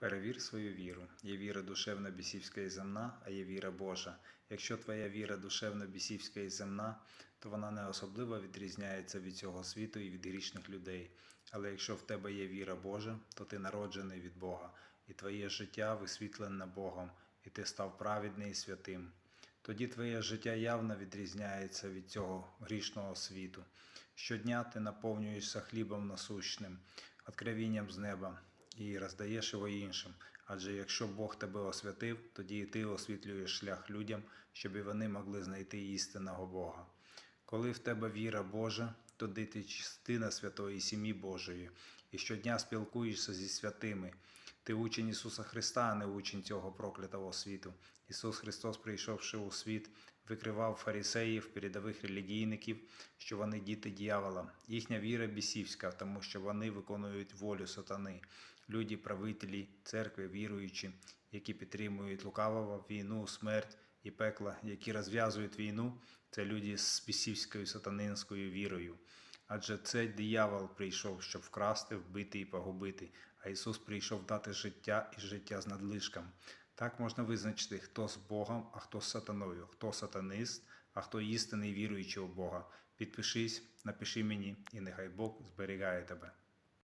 Перевір свою віру. Є віра душевна, бісівська і земна, а є віра Божа. Якщо твоя віра душевна, бісівська і земна, то вона не особливо відрізняється від цього світу і від грішних людей. Але якщо в тебе є віра Божа, то ти народжений від Бога, і твоє життя висвітлене Богом, і ти став праведний і святим. Тоді твоє життя явно відрізняється від цього грішного світу. Щодня ти наповнюєшся хлібом насущним, откровінням з неба і роздаєш його іншим. Адже якщо Бог тебе освятив, тоді і ти освітлюєш шлях людям, щоб і вони могли знайти істинного Бога. Коли в тебе віра Божа, тоді ти частина святої сім'ї Божої, і щодня спілкуєшся зі святими. Ти учень Ісуса Христа, а не учень цього проклятого світу. Ісус Христос, прийшовши у світ, викривав фарисеїв, передових релігійників, що вони діти дьявола. Їхня віра бісівська, тому що вони виконують волю сатани. Люди, правителі, церкви, віруючі, які підтримують лукавого, війну, смерть і пекла, які розв'язують війну, це люди з бісівською сатанинською вірою. Адже це диявол прийшов, щоб вкрасти, вбити і погубити, а Ісус прийшов дати життя і життя з надлишком. Так можна визначити, хто з Богом, а хто з сатаною, хто сатанист, а хто істинний віруючий у Бога. Підпишись, напиши мені, і нехай Бог зберігає тебе.